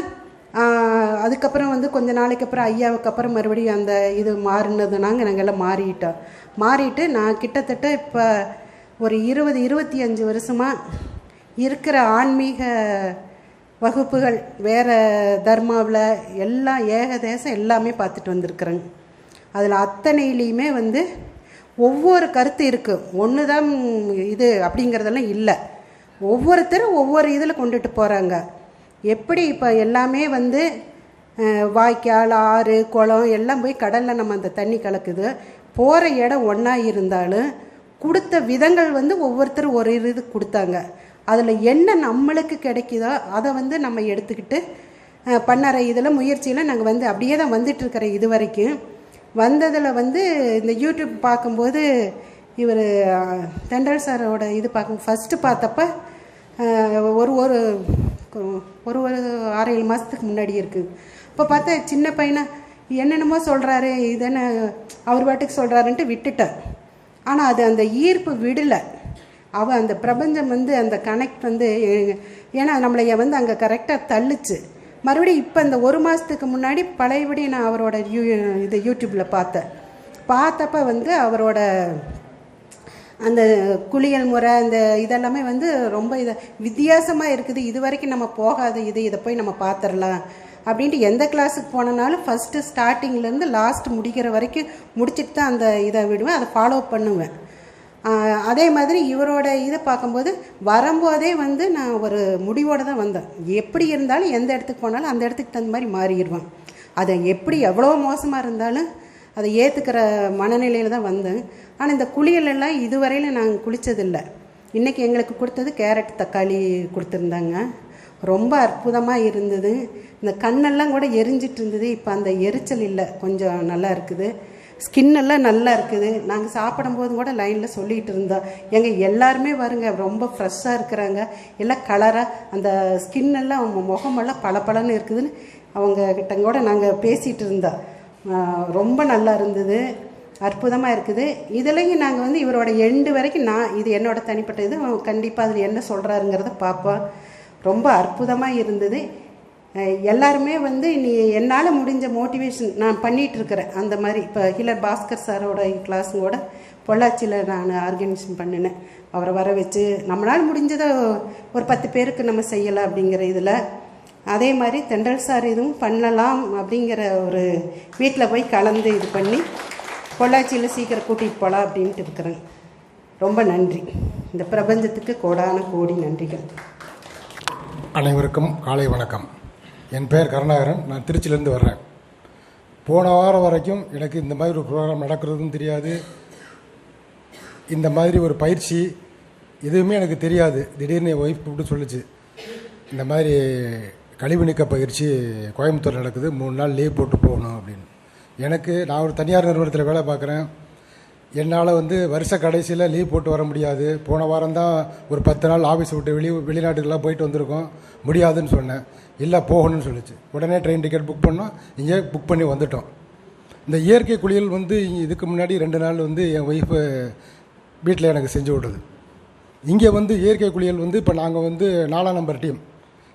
அதுக்கப்புறம் வந்து கொஞ்ச நாளைக்கு அப்புறம் ஐயாவுக்கு அப்புறம் மறுபடியும் அந்த இது மாறினதுனாங்க நாங்கள் எல்லாம் மாறிட்டோம். மாறிட்டு நான் கிட்டத்தட்ட இப்போ ஒரு இருபது இருபத்தி அஞ்சு வருஷமாக இருக்கிற ஆன்மீக வகுப்புகள் வேறு தர்மாவில் எல்லாம் ஏகதேசம் எல்லாமே பார்த்துட்டு வந்திருக்குறேங்க அதில் அத்தனையிலையுமே வந்து ஒவ்வொரு கருத்து இருக்குது ஒன்று தான் இது அப்படிங்கிறதெல்லாம் இல்லை. ஒவ்வொருத்தரும் ஒவ்வொரு இதில் கொண்டுட்டு போகிறாங்க எப்படி இப்போ எல்லாமே வந்து வாய்க்கால் ஆறு குளம் எல்லாம் போய் கடலில் நம்ம அந்த தண்ணி கலக்குது. போகிற இடம் ஒன்றா இருந்தாலும் கொடுத்த விதங்கள் வந்து ஒவ்வொருத்தரும் ஒரு இது கொடுத்தாங்க. அதில் என்ன நம்மளுக்கு கிடைக்குதோ அதை வந்து நம்ம எடுத்துக்கிட்டு பண்ணற இதில் முயற்சியில் நாங்கள் வந்து அப்படியே தான் வந்துட்டுருக்கிற இது வரைக்கும். வந்ததில் வந்து இந்த யூடியூப் பார்க்கும்போது இவர் தெண்டல் சாரோட இது பார்க்கும் ஃபஸ்ட்டு பார்த்தப்ப ஒரு ஒரு ஒரு ஒரு ஆறு ஏழு மாதத்துக்கு முன்னாடி இருக்குது இப்போ பார்த்தா சின்ன பையனை என்னென்னமோ சொல்கிறாரு இதென்ன அவர் பாட்டுக்கு சொல்கிறாருன்ட்டு விட்டுட்டேன் ஆனால் அது அந்த ஈர்ப்பு விடலை. அவள் அந்த பிரபஞ்சம் வந்து அந்த கனெக்ட் வந்து ஏன்னா நம்மளை வந்து அங்கே கரெக்டாக தள்ளுச்சு. மறுபடியும் இப்போ இந்த ஒரு மாதத்துக்கு முன்னாடி பழையபடி நான் அவரோட யூ இது யூடியூப்பில் பார்த்தேன். பார்த்தப்ப வந்து அவரோட அந்த குளியல் முறை அந்த இதெல்லாமே வந்து ரொம்ப இதை வித்தியாசமாக இருக்குது. இது வரைக்கும் நம்ம போகாத இது இதை போய் நம்ம பார்த்துடலாம் அப்படின்ட்டு எந்த கிளாஸுக்கு போனனாலும் ஃபஸ்ட்டு ஸ்டார்டிங்லேருந்து லாஸ்ட் முடிக்கிற வரைக்கும் முடிச்சிட்டு தான் அந்த இதை விடுவேன். அதை ஃபாலோ பண்ணுவேன். அதே மாதிரி இவரோட இதை பார்க்கும்போது வரும்போதே வந்து நான் ஒரு முடிவோடு தான் வந்தேன். எப்படி இருந்தாலும் எந்த இடத்துக்கு போனாலும் அந்த இடத்துக்கு தகுந்த மாதிரி மாறிடுவேன். அதை எப்படி எவ்வளோ மோசமாக இருந்தாலும் அதை ஏற்றுக்கிற மனநிலையில் தான் வந்தேன். ஆனால் இந்த குளியலெல்லாம் இதுவரையில் நாங்கள் குளித்ததில்லை இன்றைக்கி எங்களுக்கு கொடுத்தது கேரட் தக்காளி கொடுத்துருந்தாங்க. ரொம்ப அற்புதமாக இருந்தது. இந்த கண்ணெல்லாம் கூட எரிஞ்சிட்டு இருந்தது. இப்போ அந்த எரிச்சல் இல்லை. கொஞ்சம் நல்லா இருக்குது. ஸ்கின் எல்லாம் நல்லா இருக்குது. நாங்கள் சாப்பிடும்போது கூட லைனில் சொல்லிகிட்டு இருந்தோம். எங்கள் எல்லாருமே வருங்க. ரொம்ப ஃப்ரெஷ்ஷாக இருக்கிறாங்க. எல்லாம் கலராக அந்த ஸ்கின் எல்லாம் அவங்க முகமெல்லாம் பளபளன்னு இருக்குதுன்னு அவங்க கிட்ட கூட நாங்கள் பேசிகிட்டு இருந்தோம். ரொம்ப நல்லா இருந்தது. அற்புதமாக இருக்குது. இதுலேயும் நாங்கள் வந்து இவரோட எண்டு வரைக்கும் நான் இது என்னோட தனிப்பட்ட இது. கண்டிப்பாக அதில் என்ன சொல்கிறாருங்கிறத பார்ப்போம். ரொம்ப அற்புதமாக இருந்தது. எல்லாருமே வந்து நீ என்னால் முடிஞ்ச மோட்டிவேஷன் நான் பண்ணிகிட்ருக்கிறேன் அந்த மாதிரி இப்போ ஹிலர் பாஸ்கர் சாரோட கிளாஸுங்கூட பொள்ளாச்சியில் நான் ஆர்கனைசேஷன் பண்ணினேன். அவரை வர வச்சு நம்மளால் முடிஞ்சதை ஒரு பத்து பேருக்கு நம்ம செய்யலாம் அப்படிங்கிற இதில். அதே மாதிரி தெண்டல் சார் இதுவும் பண்ணலாம் அப்படிங்கிற ஒரு வீட்டில் போய் கலந்து இது பண்ணி பொள்ளாச்சியில் சீக்கிரம் கூட்டிகிட்டு போகலாம் அப்படின்ட்டு இருக்கிறேன். ரொம்ப நன்றி. இந்த பிரபஞ்சத்துக்கு கோடான கோடி நன்றிகள். அனைவருக்கும் காலை வணக்கம். என் பெயர் கருணாகரன். நான் திருச்சியிலேருந்து வர்றேன். போன வாரம் வரைக்கும் எனக்கு இந்த மாதிரி ஒரு ப்ரோக்ராம் நடக்கிறதும் தெரியாது. இந்த மாதிரி ஒரு பயிற்சி எதுவுமே எனக்கு தெரியாது. திடீர்னு என் ஒய்ஃப் கூப்பிட்டு சொல்லுச்சு. இந்த மாதிரி கழிவு நீக்க பயிற்சி கோயம்புத்தூர் நடக்குது. மூணு நாள் லீவ் போட்டு போகணும் அப்படின்னு. எனக்கு நான் ஒரு தனியார் நிறுவனத்தில் வேலை பார்க்குறேன். என்னால் வந்து வருஷ கடைசியில் லீவ் போட்டு வர முடியாது. போன வாரம் தான் ஒரு பத்து நாள் ஆஃபீஸ் விட்டு வெளி வெளிநாட்டுக்கெல்லாம் போயிட்டு வந்திருக்கோம். முடியாதுன்னு சொன்னேன். இல்லை போகணும்னு சொல்லிச்சு. உடனே ட்ரெயின் டிக்கெட் புக் பண்ணோம். இங்கே புக் பண்ணி வந்துட்டோம். இந்த இயற்கை குளியல் வந்து இதுக்கு முன்னாடி ரெண்டு நாள் வந்து என் ஒய்ஃபு வீட்டில் எனக்கு செஞ்சு விட்டது. இங்கே வந்து இயற்கை குளியல் வந்து இப்போ நாங்கள் வந்து நாலாம் நம்பர் டீம்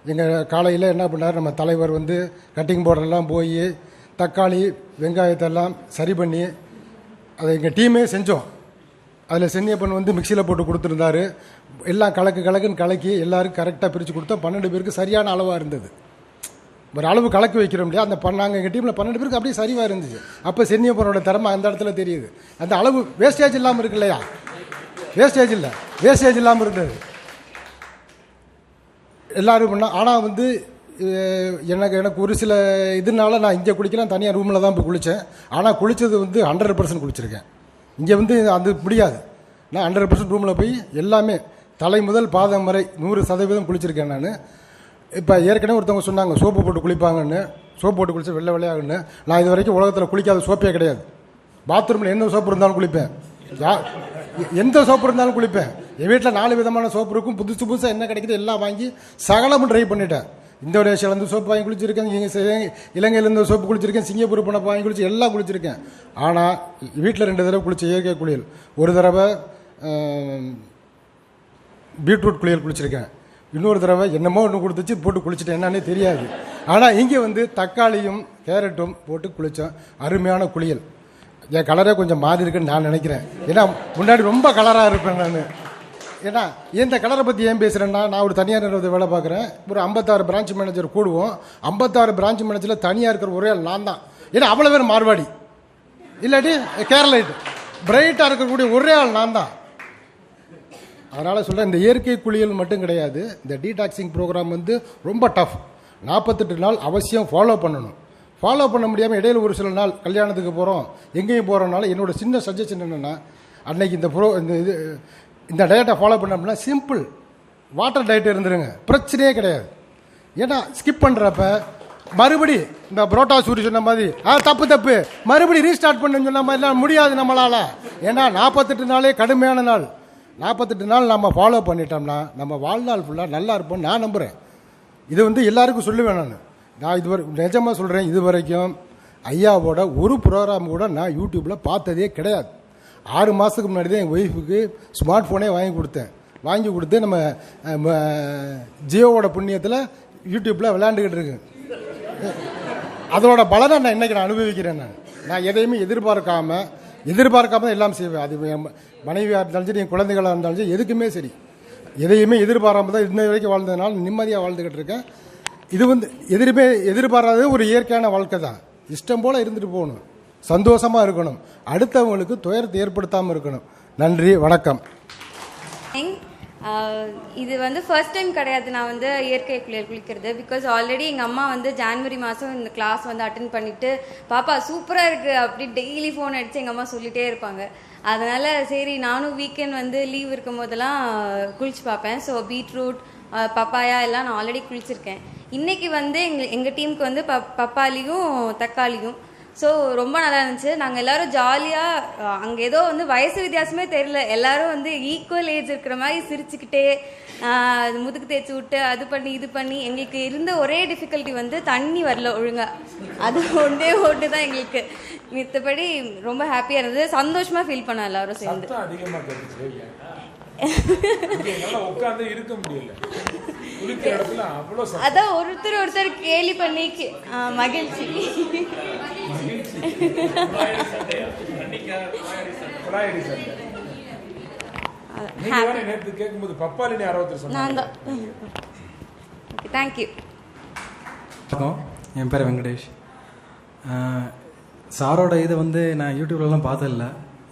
எங்கள் காலையில் என்ன பண்ணார்? நம்ம தலைவர் வந்து கட்டிங் போர்டெல்லாம் போய் தக்காளி வெங்காயத்தெல்லாம் சரி பண்ணி அதை எங்கள் டீமே செஞ்சோம். அதில் சென்னியப்பன் வந்து மிக்சியில் போட்டு கொடுத்துருந்தாரு. எல்லாம் கலக்கு கலக்குன்னு கலக்கி எல்லாரும் கரெக்டாக பிரித்து கொடுத்தோம் பன்னெண்டு பேருக்கு சரியான அளவாக இருந்தது. ஒரு அளவு கலக்கி வைக்கிறோம் இல்லையா? அந்த நாங்கள் எங்கள் டீமில் பன்னெண்டு பேருக்கு அப்படியே சரிவாக இருந்துச்சு. அப்போ சென்னியப்பனோட திறமை அந்த இடத்துல தெரியுது. அந்த அளவு வேஸ்டேஜ் இல்லாமல் இருக்கு இல்லையா? வேஸ்டேஜ் இல்லை. வேஸ்டேஜ் இல்லாமல் இருந்தது. எல்லாரும் பண்ணால் ஆனால் வந்து எனக்கு எனக்கு ஒரு சில இதனால நான் இங்கே குளிக்கலாம் தனியாக ரூமில் தான் போய் குளித்தேன் ஆனால் குளித்தது வந்து ஹண்ட்ரட் பர்சன்ட் குளிச்சிருக்கேன். இங்கே வந்து அது முடியாது. நான் ஹண்ட்ரட் பர்சன்ட் ரூமில் போய் எல்லாமே தலை முதல் பாதம் வரை நூறு சதவீதம் குளிச்சிருக்கேன் நான். இப்போ ஏற்கனவே ஒருத்தவங்க சொன்னாங்க சோப்பு போட்டு குளிப்பாங்கன்னு. சோப்பு போட்டு குளிச்சு வெள்ளை வெள்ளையாகுன்னு நான் இது வரைக்கும் உலகத்தில் குளிக்காத சோப்பே கிடையாது. பாத்ரூமில் என்ன சோப்பு இருந்தாலும் குளிப்பேன். யா- எந்த சோப்பு இருந்தாலும் குளிப்பேன். என் வீட்டில் நாலு விதமான சோப்பு இருக்கும். புதுசு புதுசாக என்ன கிடைக்குது எல்லாம் வாங்கி சகலமும் ட்ரை பண்ணிட்டேன். இந்தோனேஷியாவிலேருந்து சோப்பு வாங்கி குளிச்சிருக்கேன் இங்கே இலங்கையிலேருந்து சோப்பு குளிச்சிருக்கேன் சிங்கப்பூர் போன வாங்கி குளிச்சு எல்லாம் குளிச்சிருக்கேன். ஆனால் வீட்டில் ரெண்டு தடவை குளிச்ச இயற்கை குளியல். ஒரு தடவை பீட்ரூட் குளியல் குளிச்சிருக்கேன். இன்னொரு தடவை என்னமோ ஒன்று கொடுத்துச்சு போட்டு குளிச்சுட்டேன். என்னன்னே தெரியாது. ஆனால் இங்கே வந்து தக்காளியும் கேரட்டும் போட்டு குளித்தோம் அருமையான குளியல். என் கலரே கொஞ்சம் மாறி இருக்குன்னு நான் நினைக்கிறேன். ஏன்னா முன்னாடி ரொம்ப கலராக இருப்பேன் நான். ஏன்னா இந்த கலரை பற்றி ஏன் பேசுகிறேன்னா நான் ஒரு தனியார் நிறுவனத்தை வேலை பார்க்குறேன். ஒரு ஐம்பத்தாறு பிரான்ச் மேனேஜர் கூடுவோம். ஐம்பத்தாறு பிரான்ச் மேனேஜரில் தனியாக இருக்கிற ஒரே ஆள் நான் தான். ஏன்னா அவ்வளோ பேர் மார்வாடி. இல்லாட்டி கேரளைட் பிரைட்டாக இருக்கக்கூடிய ஒரே ஆள் நான் தான். அதனால் சொல்கிறேன் இந்த இயற்கை குளியல் மட்டும் கிடையாது. இந்த டீடாக்சிங் ப்ரோக்ராம் வந்து ரொம்ப டஃப் நாற்பத்தெட்டு நாள் அவசியம் ஃபாலோ பண்ணணும். ஃபாலோ பண்ண முடியாமல் இடையில ஒரு சில நாள் கல்யாணத்துக்கு போகிறோம் எங்கேயும் போகிறோம்னால என்னோட சின்ன சஜஷன் என்னென்னா அன்னைக்கு இந்த ப்ரோ இந்த இது இந்த டயட்டை ஃபாலோ பண்ணோம்னா சிம்பிள் வாட்டர் டயட் இருந்துருங்க. பிரச்சனையே கிடையாது. ஏன்னா ஸ்கிப் பண்ணுறப்ப மறுபடி இந்த புரோட்டா சூரி சொன்ன மாதிரி ஆ தப்பு தப்பு. மறுபடி ரீஸ்டார்ட் பண்ணுன்னு சொன்ன மாதிரிலாம் முடியாது நம்மளால். ஏன்னா நாற்பத்தெட்டு நாளே கடுமையான நாள். நாற்பத்தெட்டு நாள் நம்ம ஃபாலோ பண்ணிட்டோம்னா நம்ம வாழ்நாள் ஃபுல்லாக நல்லா இருப்போம்னு நான் நம்புகிறேன் இது வந்து எல்லாருக்கும் சொல்லுவேன் நான். நான் இதுவரை நிஜமாக சொல்கிறேன் இது வரைக்கும் ஐயாவோட ஒரு ப்ரோக்ராம் கூட நான் யூடியூப்பில் பார்த்ததே கிடையாது. ஆறு மாதத்துக்கு முன்னாடி தான் எங்கள் ஒய்ஃபுக்கு ஸ்மார்ட் ஃபோனே வாங்கி கொடுத்தேன். வாங்கி கொடுத்து நம்ம ஜியோவோட புண்ணியத்தில் யூடியூப்பில் விளையாண்டுக்கிட்டு இருக்கேன். அதோட பலனை நான் இன்றைக்கி நான் அனுபவிக்கிறேன் நான். நான் எதையுமே எதிர்பார்க்காம எதிர்பார்க்காம தான் எல்லாம் செய்வேன். அது என் மனைவியாக இருந்தாலும் சரி என் குழந்தைகளாக இருந்தாலும் சரி எதுக்குமே சரி. எதையுமே எதிர்பாராமல் தான் இன்ன வரைக்கும் வாழ்ந்ததுனால நிம்மதியாக வாழ்ந்துக்கிட்டு இருக்கேன். இது வந்து எதிர்ப்பே எதிர்பாராதது ஒரு இயற்கையான வாழ்க்கை தான். இஷ்டம் போல் இருந்துட்டு போகணும். சந்தோஷமாக இருக்கணும். அடுத்தவங்களுக்கு துயரத்தை ஏற்படுத்தாமல் இருக்கணும். நன்றி வணக்கம். இது வந்து ஃபர்ஸ்ட் டைம் கிடையாது. நான் வந்து இயற்கை குளியல் குளிக்கிறது. பிகாஸ் ஆல்ரெடி எங்கள் அம்மா வந்து ஜான்வரி மாதம் இந்த கிளாஸ் வந்து அட்டன் பண்ணிட்டு பாப்பா சூப்பராக இருக்குது அப்படி டெய்லி ஃபோன் அடித்து எங்கள் அம்மா சொல்லிட்டே இருப்பாங்க. அதனால் சரி நானும் வீக்கெண்ட் வந்து லீவ் இருக்கும் போதெல்லாம் குளிச்சு பார்ப்பேன். ஸோ பீட்ரூட் பப்பாயா எல்லாம் நான் ஆல்ரெடி குளிச்சிருக்கேன். இன்னைக்கு வந்து எங்க எங்கள் டீமுக்கு வந்து ப பப்பாளியும் தக்காளியும் ஸோ ரொம்ப நல்லா இருந்துச்சு. நாங்கள் எல்லாரும் ஜாலியாக அங்கே ஏதோ வந்து வயசு வித்தியாசமே தெரியல. எல்லாரும் வந்து ஈக்குவல் ஏஜ் இருக்கிற மாதிரி சிரிச்சுக்கிட்டே முதுகு தேய்ச்சி விட்டு அது பண்ணி இது பண்ணி எங்களுக்கு இருந்த ஒரே டிஃபிகல்ட்டி வந்து தண்ணி வரல ஒழுங்கா. அது ஒன்றே ஒன்று தான் எங்களுக்கு. மித்தபடி ரொம்ப ஹாப்பியாக இருந்தது. சந்தோஷமாக ஃபீல் பண்ணோம் எல்லாரும் சேர்ந்து. உட்கார்ந்து இருக்க முடியல. அதான் ஒருத்தர் ஒருத்தர் கேலி பண்ணி மகிழ்ச்சி. நேத்து கேட்கும்போது ஒருத்தர் நான் சொன்னாங்க. தேங்க்யூ என் பேர் வெங்கடேஷ். சாரோட இதை வந்து நான் யூடியூப்லலாம் பார்த்ததில்ல.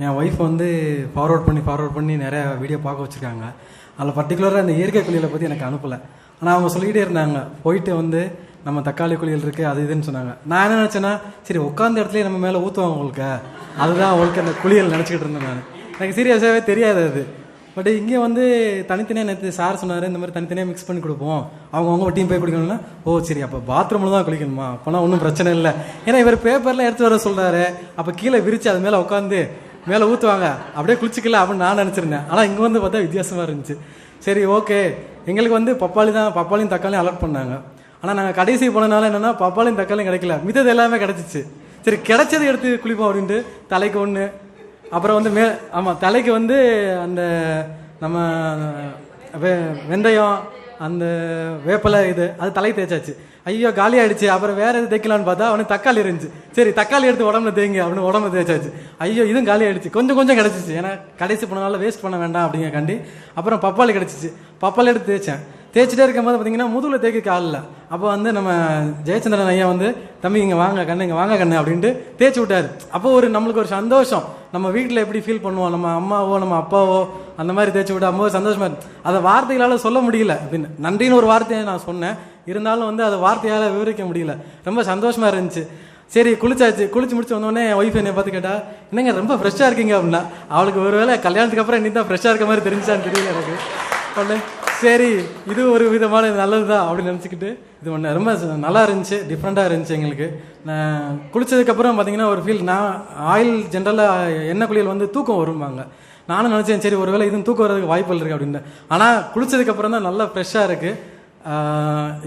என் ஒய்ஃப் வந்து ஃபார்வர்ட் பண்ணி ஃபார்வர்ட் பண்ணி நிறைய வீடியோ பார்க்க வச்சுருக்காங்க. அதில் பர்டிகுலராக இந்த இயற்கை குளியலை பற்றி எனக்கு அனுப்பலை. ஆனால் அவங்க சொல்லிக்கிட்டே இருந்தாங்க. போயிட்டு வந்து நம்ம தக்காளி குளியல் இருக்குது அது இதுன்னு சொன்னாங்க. நான் என்ன நினச்சேன்னா சரி உட்காந்த இடத்துல நம்ம மேலே ஊற்றுவாங்க உங்களுக்கு. அதுதான் அவங்களுக்கு அந்த குளியல் நினச்சிக்கிட்டு இருந்தேன் நான். எனக்கு சீரியஸாகவே தெரியாது அது. பட் இங்கே வந்து தனித்தனியாக நேற்று சார் சொன்னார் இந்த மாதிரி தனித்தனியாக மிக்ஸ் பண்ணி கொடுப்போம். அவங்க அவங்க டீம் போய் குளிக்கணும்னா ஓ சரி அப்போ பாத்ரூமில் தான் குளிக்கணுமா? அப்போனா ஒன்றும் பிரச்சனை இல்லை. ஏன்னா இவர் பேப்பரில் எடுத்து வர சொல்கிறாரு அப்போ கீழே விரித்து அது மேலே உட்காந்து மேலே ஊற்றுவாங்க அப்படியே குளிச்சிக்கல அப்படின்னு நான் நினச்சிருந்தேன். ஆனால் இங்கே வந்து பார்த்தா வித்தியாசமாக இருந்துச்சு. சரி ஓகே எங்களுக்கு வந்து பப்பாளி தான் பப்பாளியும் தக்காளியும் அலர்ட் பண்ணாங்க. ஆனால் நாங்கள் கடைசி போனனால என்னென்னா பப்பாளியும் தக்காளியும் கிடைக்கல. மித்தது எல்லாமே கிடச்சிச்சு. சரி கிடைச்சதை எடுத்து குளிப்போம் அப்படின்ட்டு தலைக்கு ஒன்று அப்புறம் வந்து மே ஆமாம் தலைக்கு வந்து அந்த நம்ம வெ வெந்தயம் அந்த வேப்பலை இது அது தலை தேய்ச்சாச்சு. ஐயோ காலி ஆயிடுச்சு. அப்புறம் வேற எது தேய்க்கலான்னு பார்த்தா அவனுக்கு தக்காளி இருந்துச்சு. சரி தக்காளி எடுத்து உடம்புல தேய்ங்க அப்படின்னு உடம்புல தேய்ச்சாச்சு. ஐயோ இதுவும் காலி ஆயிடுச்சு. கொஞ்சம் கொஞ்சம் கிடச்சிச்சு. ஏன்னா கடைசி போனனால வேஸ்ட் பண்ண வேண்டாம் அப்படிங்கக்காண்டி அப்புறம் பப்பாளி கிடச்சிச்சு. பப்பாளி எடுத்து தேய்ச்சேன். தேய்ச்சிட்டே இருக்கும்போது பார்த்தீங்கன்னா முதுகில் தேய்க்க காலில். அப்போ வந்து நம்ம ஜெயச்சந்திரன் ஐயா வந்து தம்பி இங்கே வாங்க கண்ணு இங்கே வாங்க கண்ணு அப்படின்ட்டு தேய்ச்சி விட்டார். அப்போ ஒரு நம்மளுக்கு ஒரு சந்தோஷம். நம்ம வீட்டில் எப்படி ஃபீல் பண்ணுவோம்? நம்ம அம்மாவோ நம்ம அப்பாவோ அந்த மாதிரி தேய்ச்சி விட்டு அம்மாவோ சந்தோஷமா இருக்கு அதை வார்த்தைகளால் சொல்ல முடியல அப்படின்னு. நன்றின்னு ஒரு வார்த்தையை நான் சொன்னேன். இருந்தாலும் வந்து அதை வார்த்தையால் விவரிக்க முடியல. ரொம்ப சந்தோஷமா இருந்துச்சு. சரி குளிச்சாச்சு. குளிச்சு முடிச்சு வந்தோடனே என் ஒய்ஃப் என்னை பார்த்து கேட்டா என்னங்க ரொம்ப ஃப்ரெஷ்ஷாக இருக்கீங்க அப்படின்னா. அவளுக்கு ஒருவேளை கல்யாணத்துக்கு அப்புறம் நீ தான் ஃப்ரெஷ்ஷாக இருக்க மாதிரி தெரிஞ்சான்னு தெரியல எனக்கு. உடனே சரி இது ஒரு விதமான நல்லது தான் அப்படின்னு நினச்சிக்கிட்டு இது ஒன்று ரொம்ப நல்லா இருந்துச்சு. டிஃப்ரெண்ட்டாக இருந்துச்சு எங்களுக்கு. நான் குளிச்சதுக்கப்புறம் பார்த்தீங்கன்னா ஒரு ஃபீல் நான் ஆயில் ஜென்ரலாக எண்ணெய் குளியல் வந்து தூக்கம் வரும்பாங்க. நானும் நினச்சேன் சரி ஒருவேளை இதுவும் தூக்கம் வர்றதுக்கு வாய்ப்புகள் இருக்குது அப்படின்னு ஆனால் குளிச்சதுக்கப்புறம் தான் நல்லா ஃப்ரெஷ்ஷாக இருக்குது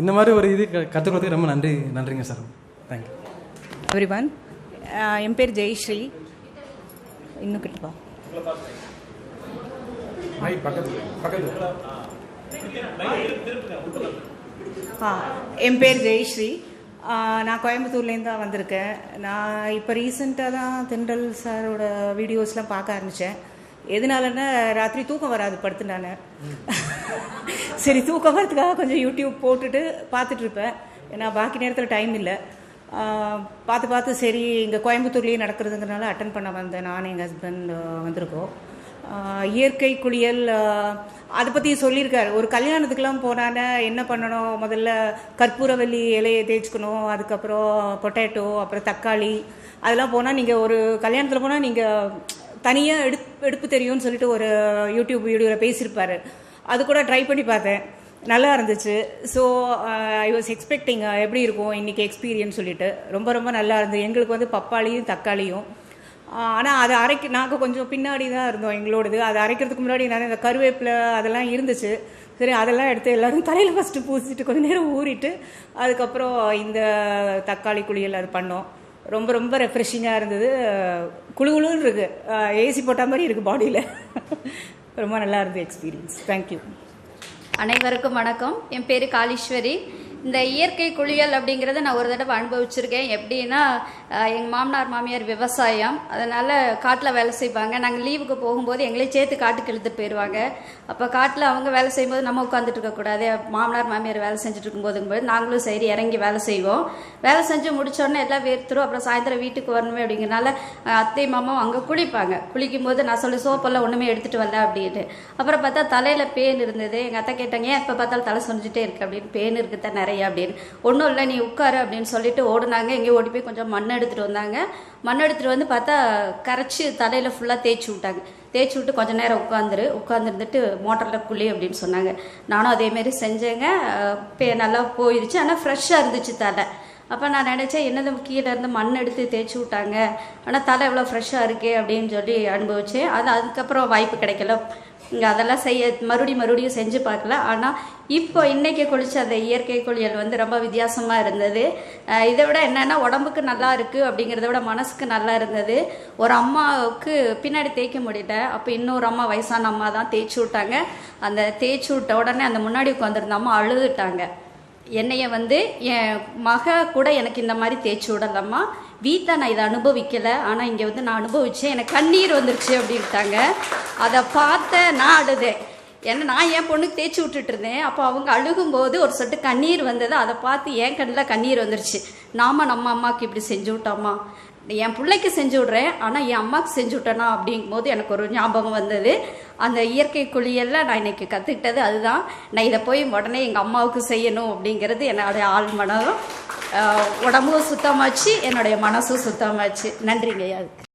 இந்த மாதிரி ஒரு இது கற்றுக் கொடுத்ததுக்கு ரொம்ப நன்றி நன்றிங்க சார் தேங்க்யூ எவ்ரிவன் என் பேர் ஜெயஸ்ரீ. இன்னும் கிட்டப்பா என் பேர் ஜெயஸ்ரீ. நான் கோயம்புத்தூர்லேருந்து தான் வந்திருக்கேன். நான் இப்போ ரீசெண்டாக தான் தென்றல் சாரோட வீடியோஸ்லாம் பார்க்க ஆரம்பித்தேன் எதனாலன்னா ராத்திரி தூக்கம் வராது படுத்து நான். சரி தூக்கம் வரதுக்காக கொஞ்சம் யூடியூப் போட்டுட்டு பார்த்துட்டு இருப்பேன். ஏன்னா பாக்கி நேரத்தில் டைம் இல்லை. பார்த்து பார்த்து சரி இங்கே கோயம்புத்தூர்லேயே நடக்கிறதுங்கிறனால அட்டன் பண்ண வந்தேன். நான் எங்கள் ஹஸ்பண்ட் வந்திருக்கோம். இயற்கை குளியல் அதை பற்றி சொல்லியிருக்காரு. ஒரு கல்யாணத்துக்கெலாம் போனானே என்ன பண்ணணும்? முதல்ல கற்பூரவல்லி இலையை தேய்ச்சிக்கணும். அதுக்கப்புறம் பொட்டேட்டோ அப்புறம் தக்காளி. அதெல்லாம் போனால் நீங்கள் ஒரு கல்யாணத்தில் போனால் நீங்கள் தனியாக எடுப் எடுப்பு தெரியும்னு சொல்லிட்டு ஒரு யூடியூப் வீடியோவில் பேசியிருப்பார். அது கூட ட்ரை பண்ணி பார்த்தேன். நல்லா இருந்துச்சு. ஸோ ஐ வாஸ் எக்ஸ்பெக்டிங் எப்படி இருக்கும் இன்றைக்கி எக்ஸ்பீரியன்ஸ் சொல்லிட்டு. ரொம்ப ரொம்ப நல்லா இருந்தது. எங்களுக்கு வந்து பப்பாளியும் தக்காளியும். ஆனால் அதை அரைக்க நாங்கள் கொஞ்சம் பின்னாடி தான் இருந்தோம் எங்களோடது. அதை அரைக்கிறதுக்கு முன்னாடி நிறைய இந்த கருவேப்பிலை அதெல்லாம் இருந்துச்சு. சரி அதெல்லாம் எடுத்து எல்லோரும் தலையில் ஃபஸ்ட்டு பூசிட்டு கொஞ்சம் நேரம் ஊறிட்டு அதுக்கப்புறம் இந்த தக்காளி குளியல் அது பண்ணோம். ரொம்ப ரொம்ப ரெஃப்ரெஷிங்காக இருந்தது. குழு குழுன்னு இருக்கு. ஏசி போட்ட மாதிரி இருக்குது பாடியில் ரொம்ப நல்லா இருந்தது எக்ஸ்பீரியன்ஸ் தேங்க்யூ அனைவருக்கும் வணக்கம். என் பேர் காளீஸ்வரி. இந்த இயற்கை குளியல் அப்படிங்கிறத நான் ஒரு தடவை அனுபவிச்சிருக்கேன். எப்படின்னா எங்கள் மாமனார் மாமியார் விவசாயம். அதனால் காட்டில் வேலை செய்வாங்க. நாங்கள் லீவுக்கு போகும்போது எங்களே சேர்த்து காட்டுக்கு இழுத்துட்டு போயிடுவாங்க அப்போ காட்டில் அவங்க வேலை செய்யும்போது நம்ம உட்காந்துட்டு இருக்கக்கூடாது மாமனார் மாமியார் வேலை செஞ்சுட்டு இருக்கும்போது நாங்களும் சரி இறங்கி வேலை செய்வோம். வேலை செஞ்சு முடிச்சோடனே எல்லாம் வேர்த்துரும். அப்புறம் சாயந்தரம் வீட்டுக்கு வரணுமே அப்படிங்கிறனால அத்தை மாமாவும் அங்கே குளிப்பாங்க. குளிக்கும் போது நான் சொல்லி சோப்பெல்லாம் ஒன்றுமே எடுத்துகிட்டு வரல அப்படின்னு. அப்புறம் பார்த்தா தலையில் பேன் இருந்தது. எங்கள் அத்தை கேட்டாங்க ஏன் எப்போ பார்த்தாலும் தலை சொரிஞ்சிட்டே இருக்கு அப்படின்னு. பேன் இருக்குது தான் நிறைய அப்படின்னு. ஒன்றும் இல்லை நீ உட்காரு அப்படின்னு சொல்லிட்டு ஓடுனாங்க. எங்கேயோ ஓடி போய் கொஞ்சம் மண் எடுத்துகிட்டு வந்தாங்க. மண் எடுத்துகிட்டு வந்து பார்த்தா கரைச்சி தலையில் ஃபுல்லாக தேய்ச்சி விட்டாங்க. தேய்ச்சி விட்டு கொஞ்சம் நேரம் உட்காந்துரு. உட்காந்துருந்துட்டு மோட்டரில் குழி அப்படின்னு சொன்னாங்க. நானும் அதேமாரி செஞ்சேங்க. பே நல்லா போயிடுச்சு ஆனால் ஃப்ரெஷ்ஷாக இருந்துச்சு தலை. அப்போ நான் நினச்சேன் என்னது கீழே இருந்து மண் எடுத்து தேய்ச்சி விட்டாங்க. ஆனால் தலை எவ்வளோ ஃப்ரெஷ்ஷாக இருக்கே அப்படின்னு சொல்லி அனுபவிச்சேன். அது அதுக்கப்புறம் வாய்ப்பு கிடைக்கல. இங்கே அதெல்லாம் செய்ய மறுபடியும் மறுபடியும் செஞ்சு பார்க்கல ஆனால் இப்போ இன்றைக்கி குளிச்ச அந்த இயற்கை குளியல் வந்து ரொம்ப வித்தியாசமாக இருந்தது. இதை விட என்னென்னா உடம்புக்கு நல்லா இருக்குது அப்படிங்கிறத விட மனசுக்கு நல்லா இருந்தது. ஒரு அம்மாவுக்கு பின்னாடி தேய்க்க முடியல. அப்போ இன்னொரு அம்மா வயசான அம்மா தான் தேய்ச்சி விட்டாங்க. அந்த தேய்ச்சி விட்ட உடனே அந்த முன்னாடி உட்காந்துருந்த அம்மா அழுதுட்டாங்க. என்னைய வந்து என் மக கூட எனக்கு இந்த மாதிரி தேய்ச்சி விடலம்மா. வீட்டில் நான் இதை அனுபவிக்கலை. ஆனால் இங்கே வந்து நான் அனுபவித்தேன் எனக்கு கண்ணீர் வந்துருச்சு அப்படின்ட்டாங்க. அதை பார்த்த நான் அழுதேன். ஏன்னா நான் என் பொண்ணுக்கு தேய்ச்சி விட்டுட்டு இருந்தேன். அப்போ அவங்க அழுகும்போது ஒரு சொட்டு கண்ணீர் வந்தது. அதை பார்த்து என் கண்ணில் கண்ணீர் வந்துருச்சு. நாம நம்ம அம்மாவுக்கு இப்படி செஞ்சு விட்டோம்மா என் பிள்ளைக்கு செஞ்சு விட்றேன் ஆனால் என் அம்மாவுக்கு செஞ்சு விட்டேனா அப்படிங்கும்போது எனக்கு ஒரு ஞாபகம் வந்தது. அந்த இயற்கை குளியலில் நான் இன்னைக்கு கற்றுக்கிட்டது அதுதான். நான் இதை போய் உடனே எங்கள் அம்மாவுக்கு செய்யணும் அப்படிங்கிறது என்னுடைய ஆள் மனம். உடம்பும் சுத்தமாச்சு என்னுடைய மனசும் சுத்தமாச்சு. நன்றிங்க அதுக்கு